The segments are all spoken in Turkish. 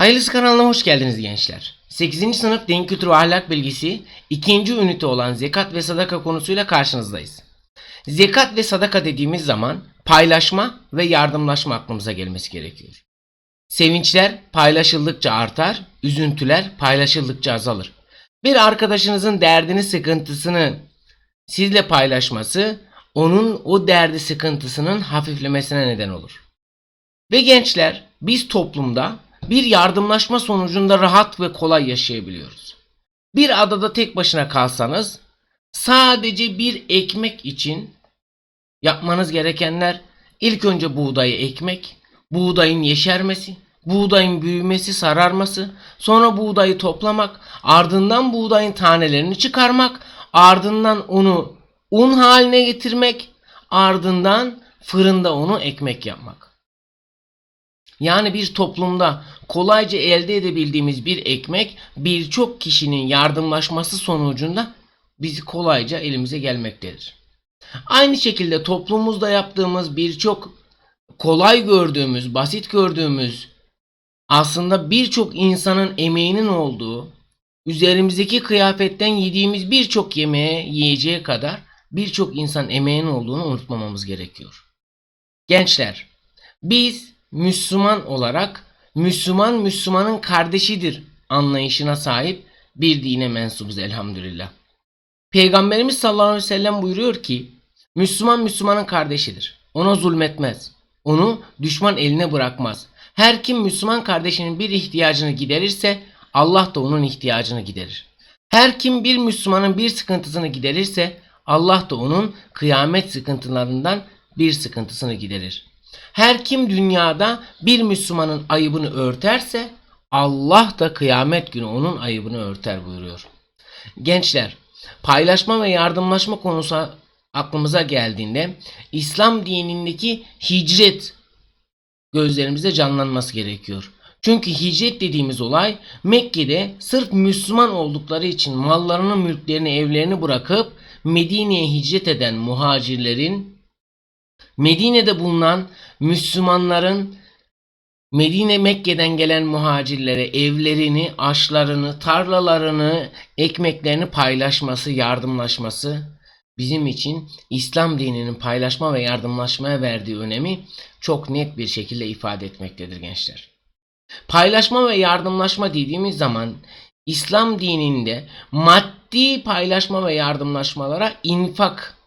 Hayırlısı kanalına hoş geldiniz gençler. 8. sınıf din kültürü ahlak bilgisi 2. ünite olan zekat ve sadaka konusuyla karşınızdayız. Zekat ve sadaka dediğimiz zaman paylaşma ve yardımlaşma aklımıza gelmesi gerekiyor. Sevinçler paylaşıldıkça artar, üzüntüler paylaşıldıkça azalır. Bir arkadaşınızın derdini, sıkıntısını sizle paylaşması onun o derdi sıkıntısının hafiflemesine neden olur. Ve gençler biz toplumda bir yardımlaşma sonucunda rahat ve kolay yaşayabiliyoruz. Bir adada tek başına kalsanız sadece bir ekmek için yapmanız gerekenler ilk önce buğdayı ekmek, buğdayın yeşermesi, buğdayın büyümesi, sararması, sonra buğdayı toplamak, ardından buğdayın tanelerini çıkarmak, ardından onu un haline getirmek, ardından fırında onu ekmek yapmak. Yani bir toplumda kolayca elde edebildiğimiz bir ekmek birçok kişinin yardımlaşması sonucunda bizi kolayca elimize gelmektedir. Aynı şekilde toplumumuzda yaptığımız birçok kolay gördüğümüz, basit gördüğümüz aslında birçok insanın emeğinin olduğu, üzerimizdeki kıyafetten yediğimiz birçok yemeğe, yiyeceğe kadar birçok insan emeğinin olduğunu unutmamamız gerekiyor. Gençler, biz Müslüman olarak Müslüman Müslümanın kardeşidir anlayışına sahip bir dine mensubuz elhamdülillah. Peygamberimiz sallallahu aleyhi ve sellem buyuruyor ki Müslüman Müslümanın kardeşidir. Ona zulmetmez. Onu düşman eline bırakmaz. Her kim Müslüman kardeşinin bir ihtiyacını giderirse Allah da onun ihtiyacını giderir. Her kim bir Müslümanın bir sıkıntısını giderirse Allah da onun kıyamet sıkıntılarından bir sıkıntısını giderir. Her kim dünyada bir Müslümanın ayıbını örterse Allah da kıyamet günü onun ayıbını örter buyuruyor. Gençler, paylaşma ve yardımlaşma konusu aklımıza geldiğinde İslam dinindeki hicret gözlerimizde canlanması gerekiyor. Çünkü hicret dediğimiz olay Mekke'de sırf Müslüman oldukları için mallarını, mülklerini, evlerini bırakıp Medine'ye hicret eden muhacirlerin Medine'de bulunan Müslümanların Medine Mekke'den gelen muhacirlere evlerini, aşlarını, tarlalarını, ekmeklerini paylaşması, yardımlaşması bizim için İslam dininin paylaşma ve yardımlaşmaya verdiği önemi çok net bir şekilde ifade etmektedir gençler. Paylaşma ve yardımlaşma dediğimiz zaman İslam dininde maddi paylaşma ve yardımlaşmalara infak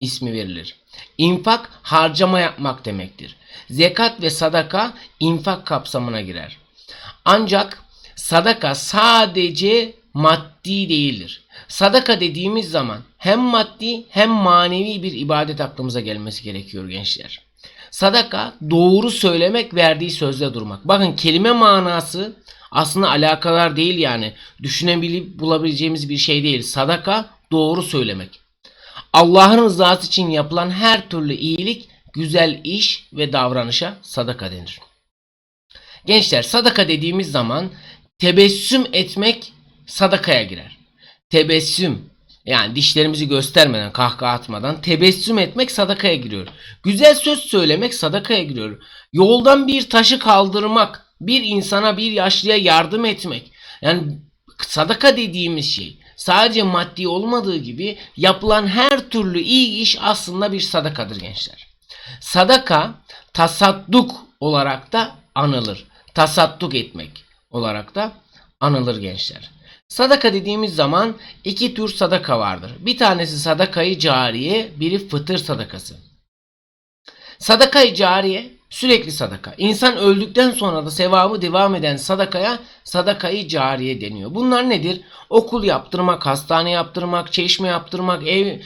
ismi verilir. İnfak harcama yapmak demektir. Zekat ve sadaka infak kapsamına girer. Ancak sadaka sadece maddi değildir. Sadaka dediğimiz zaman hem maddi hem manevi bir ibadet aklımıza gelmesi gerekiyor gençler. Sadaka doğru söylemek verdiği sözde durmak. Bakın kelime manası aslında alakalar değil yani. Düşünebilip bulabileceğimiz bir şey değil. Sadaka doğru söylemek. Allah'ın rızası için yapılan her türlü iyilik, güzel iş ve davranışa sadaka denir. Gençler sadaka dediğimiz zaman tebessüm etmek sadakaya girer. Tebessüm yani dişlerimizi göstermeden, kahkaha atmadan tebessüm etmek sadakaya giriyor. Güzel söz söylemek sadakaya giriyor. Yoldan bir taşı kaldırmak, bir insana, bir yaşlıya yardım etmek. Yani sadaka dediğimiz şey sadece maddi olmadığı gibi yapılan her türlü iyi iş aslında bir sadakadır gençler. Sadaka tasadduk olarak da anılır. Tasadduk etmek olarak da anılır gençler. Sadaka dediğimiz zaman iki tür sadaka vardır. Bir tanesi sadakayı cariye, biri fıtır sadakası. Sadakayı cariye sürekli sadaka. İnsan öldükten sonra da sevabı devam eden sadakaya sadakayı cariye deniyor. Bunlar nedir? Okul yaptırmak, hastane yaptırmak, çeşme yaptırmak, ev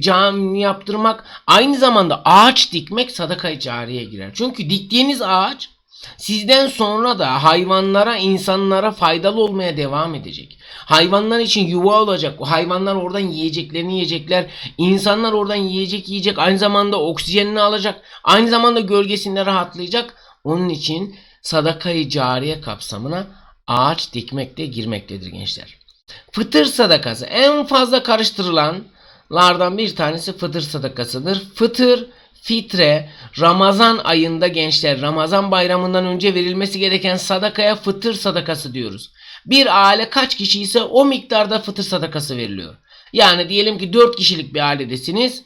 cami yaptırmak, aynı zamanda ağaç dikmek sadakayı cariye girer. Çünkü diktiğiniz ağaç Sizden sonra da hayvanlara, insanlara faydalı olmaya devam edecek. Hayvanlar için yuva olacak. Hayvanlar oradan yiyeceklerini yiyecekler. İnsanlar oradan yiyecek yiyecek. Aynı zamanda oksijenini alacak. Aynı zamanda gölgesinde rahatlayacak. Onun için sadakayı cariye kapsamına ağaç dikmek de girmektedir gençler. Fıtır sadakası en fazla karıştırılanlardan bir tanesi fıtır sadakasıdır. Fıtır fitre, Ramazan ayında gençler, Ramazan bayramından önce verilmesi gereken sadakaya fıtır sadakası diyoruz. Bir aile kaç kişi ise o miktarda fıtır sadakası veriliyor. Yani diyelim ki 4 kişilik bir ailedesiniz.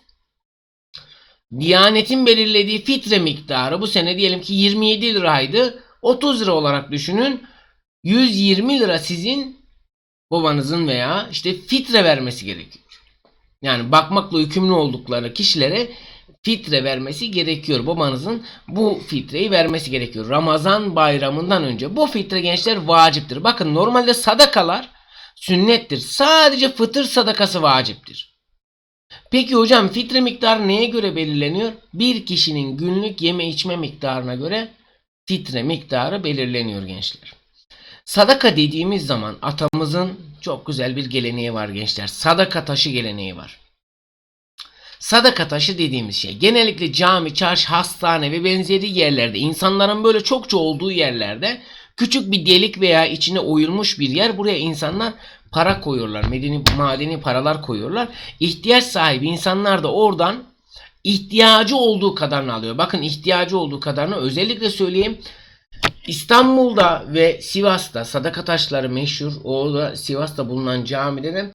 Diyanetin belirlediği fitre miktarı bu sene diyelim ki 27 liraydı. 30 lira olarak düşünün. 120 lira sizin babanızın veya işte fitre vermesi gerekiyor. Yani bakmakla yükümlü oldukları kişilere fitre vermesi gerekiyor. Babanızın bu fitreyi vermesi gerekiyor. Ramazan bayramından önce. Bu fitre gençler vaciptir. Bakın normalde sadakalar sünnettir. Sadece fıtır sadakası vaciptir. Peki hocam fitre miktarı neye göre belirleniyor? Bir kişinin günlük yeme içme miktarına göre fitre miktarı belirleniyor gençler. Sadaka dediğimiz zaman atamızın çok güzel bir geleneği var gençler. Sadaka taşı geleneği var. Sadaka taşı dediğimiz şey genellikle cami, çarşı, hastane ve benzeri yerlerde insanların böyle çokça olduğu yerlerde küçük bir delik veya içine oyulmuş bir yer buraya insanlar para koyuyorlar. Medeni, madeni paralar koyuyorlar. İhtiyaç sahibi insanlar da oradan ihtiyacı olduğu kadarını alıyor. Bakın ihtiyacı olduğu kadarını özellikle söyleyeyim. İstanbul'da ve Sivas'ta sadaka taşları meşhur. Orada Sivas'ta bulunan camide de